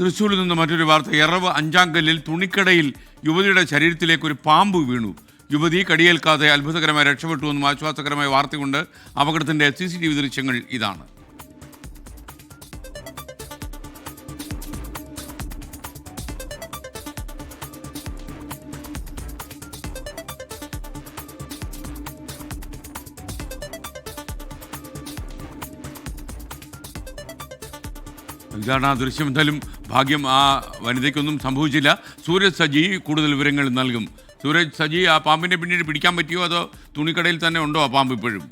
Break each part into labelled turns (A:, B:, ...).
A: തൃശ്ശൂരിൽ നിന്ന് മറ്റൊരു വാർത്ത. എറവ് അഞ്ചാങ്കല്ലിൽ തുണിക്കടയിൽ യുവതിയുടെ ശരീരത്തിലേക്ക് ഒരു പാമ്പ് വീണു. യുവതി കടിയേൽക്കാതെ അത്ഭുതകരമായി രക്ഷപ്പെട്ടുവെന്നും ആശ്വാസകരമായ വാർത്തയുണ്ട്. അപകടത്തിന്റെ സി സി ടി വി ദൃശ്യങ്ങൾ ഇതാണ്. ഇതാണ് ആ ദൃശ്യം? എന്തായാലും ഭാഗ്യം ആ വനിതയ്ക്കൊന്നും സംഭവിച്ചില്ല. സൂരജ് സജി കൂടുതൽ വിവരങ്ങൾ നൽകും. സൂരജ് സജി ആ പാമ്പിനെ പിന്നീട് പിടിക്കാൻ പറ്റിയോ? അതോ തുണിക്കടയിൽ തന്നെ ഉണ്ടോ ആ പാമ്പ് ഇപ്പോഴും?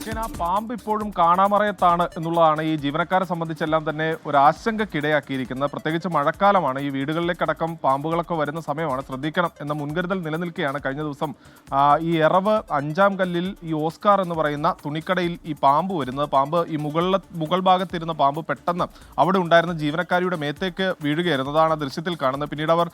B: പക്ഷേ ആ പാമ്പ് ഇപ്പോഴും കാണാമറയത്താണ് എന്നുള്ളതാണ് ഈ ജീവനക്കാരെ സംബന്ധിച്ചെല്ലാം തന്നെ ഒരു ആശങ്കക്കിടയാക്കിയിരിക്കുന്നത്. പ്രത്യേകിച്ച് മഴക്കാലമാണ്. ഈ വീടുകളിലേക്കടക്കം പാമ്പുകളൊക്കെ വരുന്ന സമയമാണ് ശ്രദ്ധിക്കണം എന്ന മുൻകരുതൽ നിലനിൽക്കുകയാണ്. കഴിഞ്ഞ ദിവസം ഈ എറവ് അഞ്ചാം കല്ലിൽ ഈ ഓസ്കാർ എന്ന് പറയുന്ന തുണിക്കടയിൽ ഈ പാമ്പ് വരുന്നത്. പാമ്പ് ഈ മുകളിലെ മുകൾ ഭാഗത്തിരുന്ന പാമ്പ് പെട്ടെന്ന് അവിടെ ഉണ്ടായിരുന്ന ജീവനക്കാരിയുടെ മേത്തേക്ക് വീഴുകയായിരുന്നു. അതാണ് ദൃശ്യത്തിൽ കാണുന്നത്. പിന്നീട് അവർ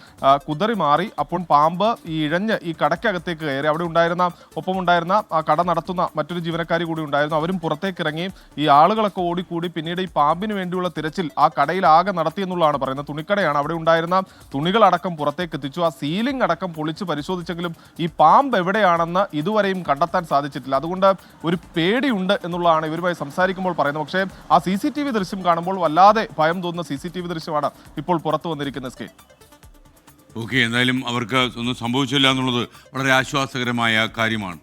B: കുതറി മാറി അപ്പോൾ പാമ്പ് ഈ ഇഴഞ്ഞ് ഈ കടയ്ക്കകത്തേക്ക് കയറി. അവിടെ ഉണ്ടായിരുന്ന ഒപ്പമുണ്ടായിരുന്ന കട നടത്തുന്ന മറ്റൊരു ജീവനക്കാരി കൂടി ഉണ്ടായിരുന്നു. അവരും പുറത്തേക്ക് ഇറങ്ങി ഈ ആളുകളൊക്കെ ഓടിക്കൂടി പിന്നീട് ഈ പാമ്പിന് വേണ്ടിയുള്ള തിരച്ചിൽ ആ കടയിൽ ആകെ നടത്തിയെന്നുള്ളതാണ് പറയുന്നത്. തുണിക്കടയാണ് അവിടെ ഉണ്ടായിരുന്ന തുണികളടക്കം പുറത്തേക്ക് എത്തിച്ചു. ആ സീലിംഗ് അടക്കം പൊളിച്ച് പരിശോധിച്ചെങ്കിലും ഈ പാമ്പ് എവിടെയാണെന്ന് ഇതുവരെയും കണ്ടെത്താൻ സാധിച്ചിട്ടില്ല. അതുകൊണ്ട് ഒരു പേടിയുണ്ട് എന്നുള്ളതാണ് ഇവരുമായി സംസാരിക്കുമ്പോൾ പറയുന്നത്. പക്ഷേ ആ സി സി ടി വി ദൃശ്യം കാണുമ്പോൾ വല്ലാതെ ഭയം തോന്നുന്ന സി സി ടി വി ദൃശ്യമാണ് ഇപ്പോൾ പുറത്തു വന്നിരിക്കുന്ന സ്കെയിൽ
A: ഓക്കെ എന്തായാലും അവർക്ക് ഒന്നും സംഭവിച്ചില്ല എന്നുള്ളത് വളരെ ആശ്വാസകരമായ കാര്യമാണ്.